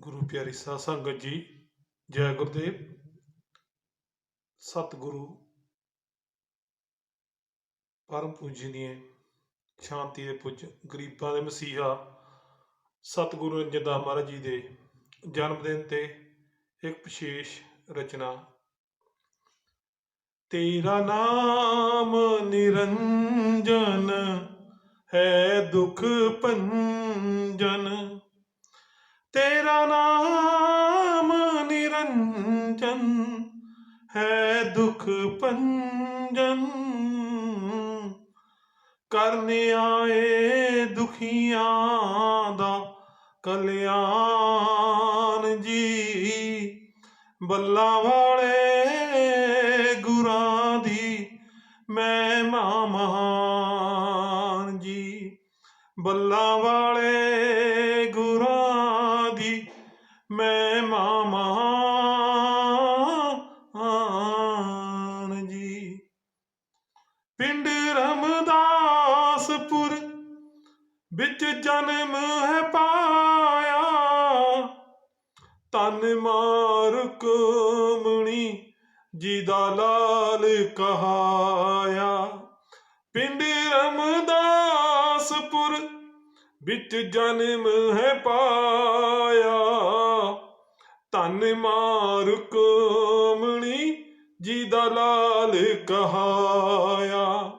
ਗੁਰੂ ਪਿਆਰੀ ਸਾਧ ਸੰਗਤ ਜੀ, ਜੈ ਗੁਰਦੇਵ, ਸਤਿਗੁਰੂ ਪਰਮ ਪੂਜਨੀਏ ਸ਼ਾਂਤੀ ਦੇ ਪੁੱਜ, ਗਰੀਬਾਂ ਦੇ ਮਸੀਹਾ, ਸਤਿਗੁਰੂ ਰੰਜਦਾ ਮਹਾਰਾਜ ਜੀ ਦੇ ਜਨਮ ਦਿਨ ਤੇ ਇੱਕ ਵਿਸ਼ੇਸ਼ ਰਚਨਾ। ਤੇਰਾ ਨਾਮ ਨਿਰੰਜਨ ਹੈ ਦੁਖ ਭੰਜਨ। ਤੇਰਾ ਨਾਮ ਨਿਰੰਜਨ ਹੈ ਦੁਖ ਭੰਜਨ। ਕਰਨ ਆਏ ਦੁਖੀਆਂ ਦਾ ਕਲਿਆਣ ਜੀ। ਬੱਲਾ ਵਾਲੇ ਗੁਰਾਂ ਦੀ ਮੈਂ ਮਹਾਨ ਜੀ। ਬੱਲਾ ਵਿੱਚ ਜਨਮ ਹੈ ਪਾਇਆ। ਤਨ ਮਾਰ ਕਮਣੀ ਜੀ ਦਾ ਲਾਲ ਕਹਾਇਆ। ਪਿੰਡ ਰਮਦਾਸਪੁਰ ਵਿੱਚ ਜਨਮ ਹੈ ਪਾਇਆ। ਤਨ ਮਾਰ ਕਮਣੀ ਜੀ ਦਾ ਲਾਲ ਕਹਾਇਆ।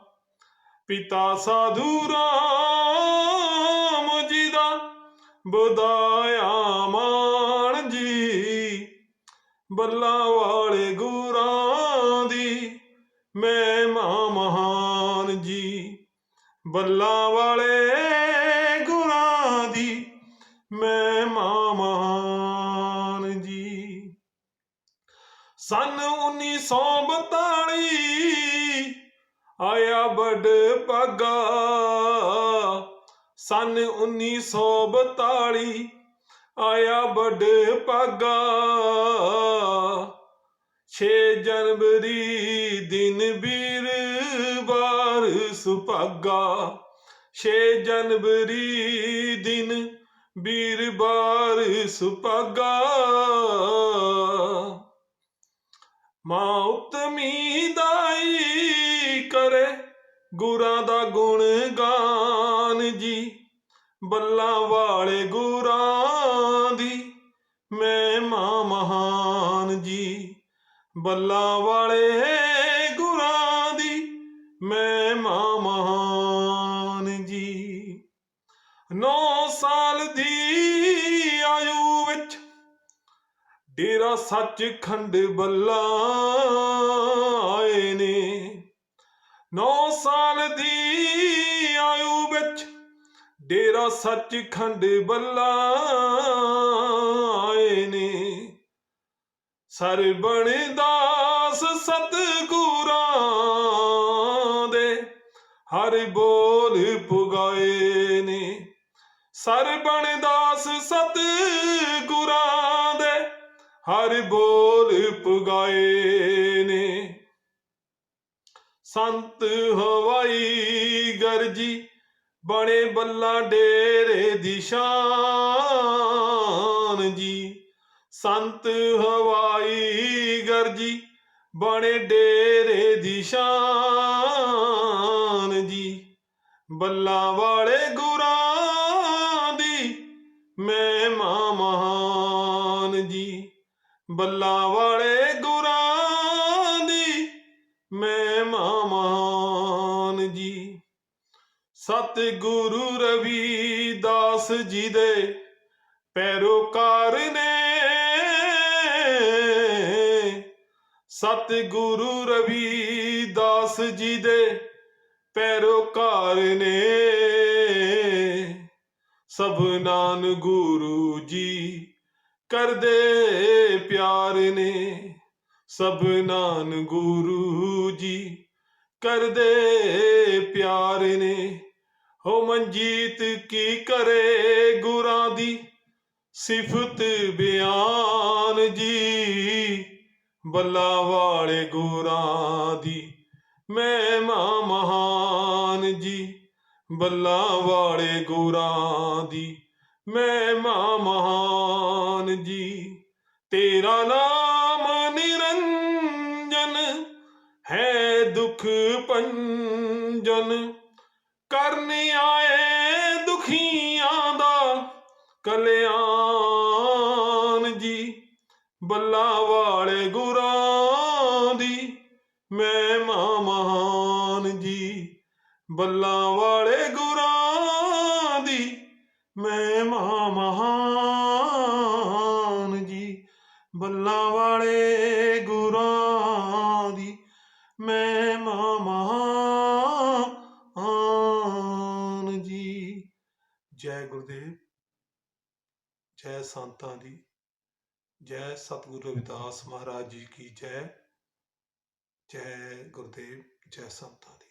ਪਿਤਾ ਸਾਧੂ ਰਾਮ ਬੁਦਾਇਆ ਮਾਨ ਜੀ, ਬੱਲਾ ਵਾਲੇ ਗੁਰਾਂ ਦੀ ਮੈਂ ਮਾਂ ਮਹਾਨ ਜੀ, ਬੱਲਾ ਵਾਲੇ ਗੁਰਾਂ ਦੀ ਮੈਂ ਮਾਂ ਮਹਾਨ ਜੀ। ਸਨ 1942 ਆਇਆ ਬੜ ਪਗਾ ਸਨ 1942 ਆਇਆ ਬੜ ਪਗਾ 6 ਜਨਵਰੀ ਦਿਨ ਵੀਰਵਾਰ ਸੁਭਾਗਾ 6 ਜਨਵਰੀ ਦਿਨ ਵੀਰਵਾਰ ਸੁਭਾਗਾ ਮਾਂ ਉਤਮੀ ਦਾਈ ਕਰੇ ਗੁਰਾਂ ਦਾ ਗੁਣ ਗਾ ਬੱਲਾਂ ਵਾਲੇ ਗੁਰਾਂ ਦੀ, ਮੈਂ ਮਾਂ ਮਹਾਨ ਜੀ। ਬੱਲਾਂ ਵਾਲੇ ਗੁਰਾਂ ਦੀ, ਮੈਂ ਮਾਂ ਮਹਾਨ ਜੀ। ਨੌ ਸਾਲ ਦੀ ਆਯੂ ਵਿੱਚ ਡੇਰਾ ਸੱਚਖੰਡ ਬੱਲਾ ਆਏ ਨੇ। ਨੌ ਸਾਲ ਡੇਰਾ ਸੱਚਖੰਡ ਬੱਲਾ ਆਏ ਨੇ। ਸਰਬਣ ਦਾਸ ਸਤਗੁਰਾਂ ਦੇ ਹਰ ਬੋਲ ਪੁਗਾਏ ਨੇ। ਸਰਬਣ ਦਾਸ ਸਤਗੁਰਾਂ ਦੇ ਹਰ ਬੋਲ ਪੁਗਾਏ ਨੇ। ਸੰਤ ਹਵਾਈ ਗਰਜੀ ਬਣੇ ਬੱਲਾ ਡੇਰੇ ਦੀ ਸ਼ਾਨ ਜੀ। ਸੰਤ ਹਵਾਈ ਗਰਜੀ ਬਣੇ ਡੇਰੇ ਦੀ ਸ਼ਾਨ ਜੀ। ਬੱਲਾ ਵਾਲੇ ਗੁਰਾਂ ਦੀ ਮੈਂ ਮਾਂ ਮਹਾਨ ਜੀ। ਬੱਲਾ ਵਾਲੇ ਗੁਰਾਂ ਸਤਿਗੁਰੂ ਰਵੀਦਾਸ ਜੀ ਦੇ ਪੈਰੋਕਾਰ ਨੇ ਸਤਿਗੁਰੂ ਰਵੀਦਾਸ ਜੀ ਦੇ ਪੈਰੋਕਾਰ ਨੇ ਸਭਨਾਨ ਗੁਰੂ ਜੀ ਕਰਦੇ ਪਿਆਰ ਨੇ ਸਭਨਾਨ ਗੁਰੂ ਜੀ ਕਰਦੇ ਪਿਆਰ ਨੇ ਹੋ ਮਨਜੀਤ ਕੀ ਕਰੇ ਗੁਰਾਂ ਦੀ? ਸਿਫਤ ਬਿਆਨ ਜੀ, ਬੱਲਾ ਵਾਲੇ ਗੁਰਾਂ ਦੀ। ਮੈਂ ਮਾਂ ਮਹਾਨ ਜੀ, ਬੱਲਾ ਵਾਲੇ ਗੁਰਾਂ ਦੀ। ਮੈਂ ਮਾਂ ਮਹਾਨ ਜੀ, ਤੇਰਾ ਨਾਮ ਨਿਰੰਜਨ ਹੈ ਦੁਖ ਪੰਜਨ ਕਰਨ ਆਏ ਦੁਖੀਆਂ ਦਾ ਕਲਿਆਣ ਜੀ। ਬੱਲਾ ਵਾਲੇ ਗੁਰਾਂ ਦੀ ਮਹਿਮਾ ਮਹਾਨ ਜੀ। ਬੱਲਾ ਵਾਲੇ ਗੁਰਾਂ ਦੀ ਮਹਿਮਾ ਮਹਾਨ ਜੀ। ਬੱਲਾ ਵਾਲੇ ਗੁਰਾਂ ਦੀ ਮੈਂ ਜੈ ਸੰਤਾਂ ਦੀ, ਜੈ ਸਤਿਗੁਰੂ ਰਵਿਦਾਸ ਮਹਾਰਾਜ ਜੀ ਕੀ ਜੈ ਜੈ ਗੁਰਦੇਵ, ਜੈ ਸੰਤਾਂ ਦੀ।